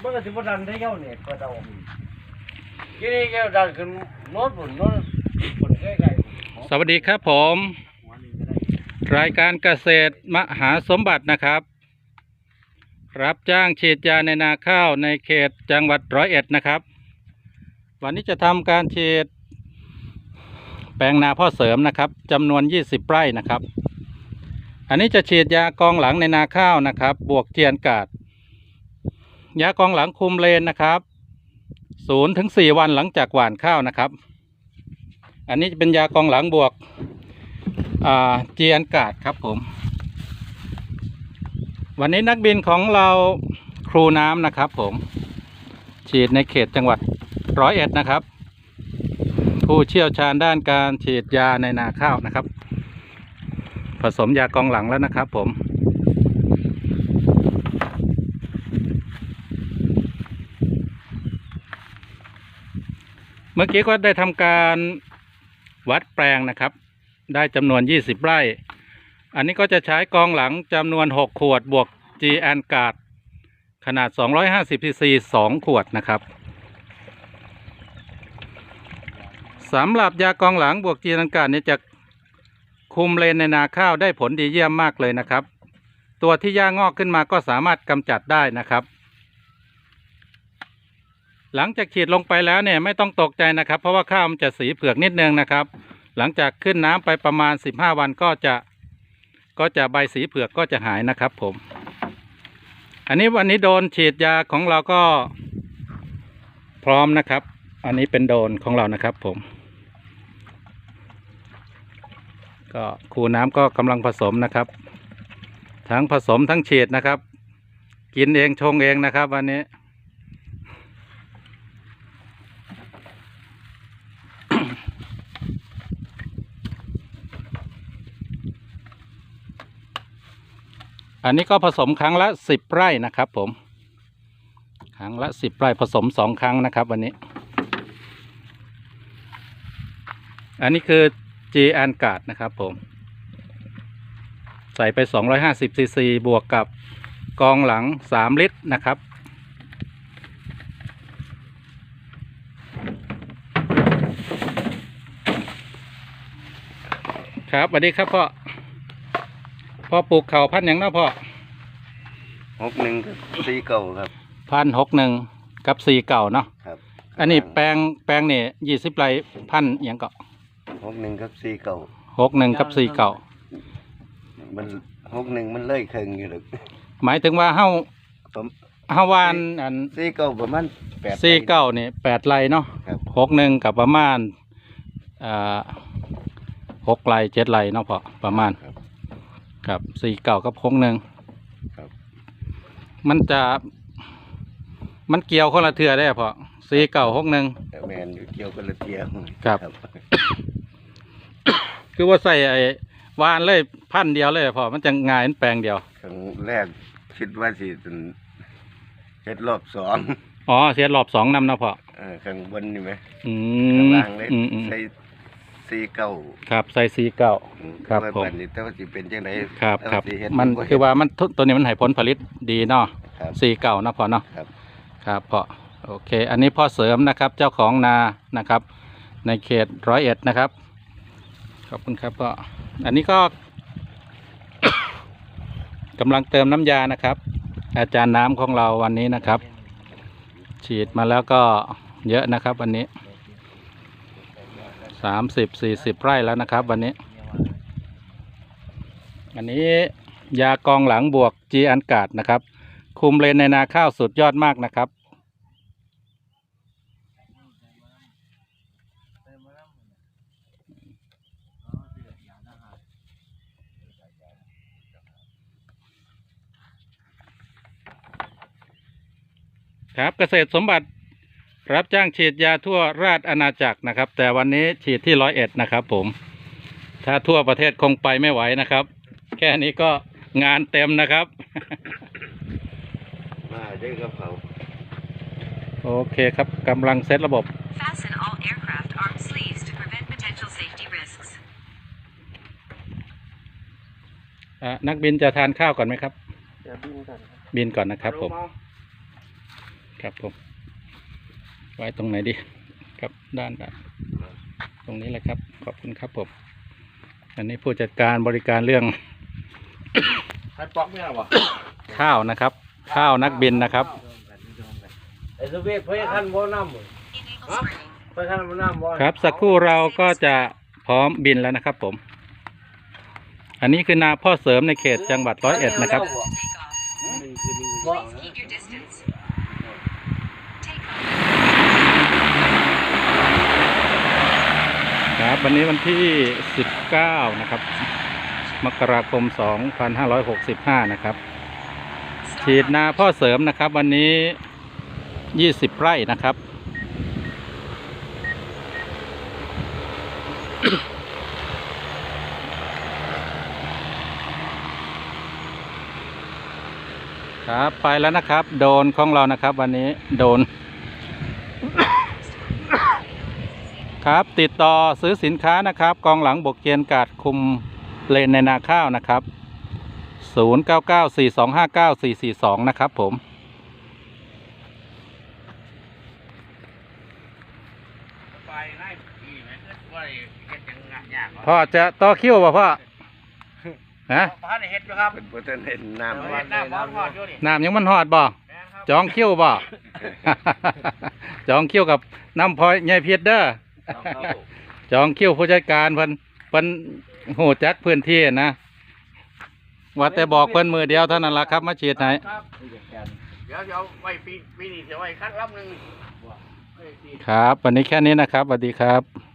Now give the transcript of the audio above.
เมื่อสิบดันได้เย้าเนี่ยเปิดเอาทีนี้แกดันขึ้นโน้ตบุญโน้ตบุญใกล้ๆสวัสดีครับผม รายการเกษตรมหาสมบัตินะครับ รับจ้างฉีดยาในนาข้าวในเขตจังหวัดร้อยเอ็ดนะครับ วันนี้จะทำการฉีด แปลงนาพ่อเสริมนะครับจำนวน 20 ไร่นะครับ อันนี้จะฉีดยากองหลังในนาข้าวนะครับ บวกเทียนกาด ยากองหลังคุมเลนนะครับ0ถึง4วันหลังจากหว่านข้าวนะครับ อันนี้จะเป็นยากองหลังบวกเจียนกาดครับผม วันนี้นักบินของเราครูน้ำนะครับผม ฉีดในเขตจังหวัดร้อยเอ็ดนะครับ ผู้เชี่ยวชาญด้านการฉีดยาในนาข้าวนะครับ ผสมยากองหลังแล้วนะครับผม เมื่อกี้ก็ได้ทำการวัดแปลงนะครับ ได้จำนวน 20 ไร่ อันนี้ก็จะใช้กองหลังจำนวน 6 ขวดบวก GN กาดขนาด 250 cc 2 ขวดนะครับสำหรับยากองหลังบวก GN กาดเนี่ยจะคุมเลนในนาข้าวได้ผลดีเยี่ยมมากเลยนะครับ ตัวที่ย่างอกขึ้นมาก็สามารถกำจัดได้นะครับ หลังจากฉีดลงไปแล้วเนี่ยไม่ต้องตกใจนะครับ เพราะว่าข้าวมันจะสีเผือกนิดนึงนะครับ หลังจากขึ้นน้ำไปประมาณ 15 วันก็จะก็จะใบสีเผือกก็จะหายนะครับ ผม อันนี้วันนี้โดนฉีดยาของเราก็พร้อมนะครับ อันนี้เป็นโดนของเรานะครับ ผม ก็คูน้ำก็กำลังผสมนะครับ ทั้งผสมทั้งฉีดนะครับ กินเองชงเองนะครับ วันนี้ อันนี้ก็ผสมครั้งละสิบไร่นะครับผม ครั้งละสิบไร่ผสมสองครั้งนะครับ วันนี้ อันนี้คือ G แอนกาดนะครับผม ใส่ไป 250ซีซีบวกกับกองหลัง 3 ลิตรนะครับ ครับสวัสดีครับพ่อ พ่อปลูกเขาวพันธุ์หยังเนาะพ่อหกหนึ่งสี่เก่าครับ พันหกหนึ่งกับสี่เก่าเนาะครับ อันนี้แปลงแปลงนี่ยี่สิบไร่พันธุ์หยังเก็หกหนึ่งกับสี่เก่าหกหนึ่งกับสี่เก่ามันหกหนึ่งมันเลื่อยเคิงอยู่หรอกหมายถึงว่าเฮาผมเฮาวานอันสี่เก่าประมาณแปดสี่เก้านี่แปดไร่เนาะครับหกหนึ่งกับประมาณอ่าหกไร่เจ็ดไร่เนาะพอประมาณ ครับครับสี่เก้ากับหกหนึ่งครับ มันจะ มันเกี่ยวคนละเทือได้พอสี่เก้าหกหนึ่ง แต่แมนอยู่เกี่ยวกันละเทียมครับ คือว่าใส่ไอ้วานเลยพันเดียวเลยพอมันจะง่ายมันแปลงเดียว ครั้งแรกคิดว่าสิเป็นเฮ็ดรอบสองอ๋อเสียรอบสองนำเนาะพอเออข้างบนนี่ไหมอืข้างมล่างเลยอืมอืมใส่ สี่เก่าครับใส่สี่เก้าครับแต่ว่าผมบัดนี้แต่ว่าสิเป็นจังไดครับแต่ครับสิเฮ็ดมันบ่เฮ็ด คือว่ามันทุตัวนี้มันให้ผลผลิตดีเนาะครับสี่เก่านาะพอเนาะครับ ครับพอโอเค อันนี้พ่อเสริมนะครับเจ้าของนานะครับ ในเขตร้อยเอ็ดนะครับ ขอบคุณครับพ่ออันนี้ก็ กำลังเติมน้ำยานะครับ อาจารย์น้ำของเราวันนี้นะครับ ฉีดมาแล้วก็เยอะนะครับวันนี้ สามสิบสี่สิบไร่แล้วนะครับ วันนี้ อันนี้ยากองหลังบวกจีอันกาดนะครับ คุมเลนในนาข้าวสุดยอดมากนะครับ ครับเกษตรสมบัติ รับจ้างฉีดยาทั่วราชอาณาจักรนะครับ แต่วันนี้ฉีดที่ร้อยเอ็ดนะครับ ผม ถ้าทั่วประเทศคงไปไม่ไหวนะครับ แค่นี้ก็งานเต็มนะครับ มาเด้อครับเขาโอเคครับกำลังเซตระบบ Fasten all aircraft arm sleeves to prevent potential safety risks. อะนักบินจะทานข้าวก่อนไหมครับเดี๋ยวบินก่อน บินก่อนนะครับผม ครับผม ไว้ตรงไหนดีครับด้านด้านตรงนี้แหละครับ ขอบคุณครับผมอันนี้ผู้จัดการบริการเรื่อง ให้ป๊อกไม่เอาวะข้าวนะครับ ข้าวนักบินนะครับไอ้สวีทเพื่อขั้นบ่น้ำบ่ Enable spraying. เพื่อขั้นบ่น้ำบ่ครับ สักครู่เราก็จะพร้อมบินแล้วนะครับผม อันนี้คือนาพ่อเสริมในเขตจังหวัดร้อยเอ็ดนะครับ วันนี้วันที่ 19 นะครับ มกราคม 2565 นะครับ ฉีดนาพ่อเสริมนะครับ วันนี้ 20 ไร่นะครับ ครับ ไปแล้วนะครับ โดนของเรานะครับ วันนี้โดน ครับ ติดต่อซื้อสินค้านะครับ กองหลังบกเกียนกาดคุมเลนในนาข้าวนะครับ 0994259442 นะครับผมไปให้พี่แม่เฮ็ดบ่ได้เฮ็ดจังยากพ่อจะต่อคิวป่ะพ่อฮะพาได้เฮ็ดอยู่ครับเป็นพุทธเห็นน้ำเฮ็ไว้ดน้ำบ่พออยู่นี่น้ำยังมันหอดบ่แม่นครับจองคิวบ่จองคิวกับน้ำพลอยใหญ่เพียรเด้อ จองคิวผู้จัดการเพิ่นเพิ่นหูจักพื้นที่นะว่าแต่บอกเพิ่นมือเดียวเท่านั้นละครับ มาฉีดไหนครับเดี๋ยวเดี๋ยวไว้ปีปีนี้จะไว้คัดลำหนึงครับ วันนี้แค่นี้นะครับสวัสดีครับ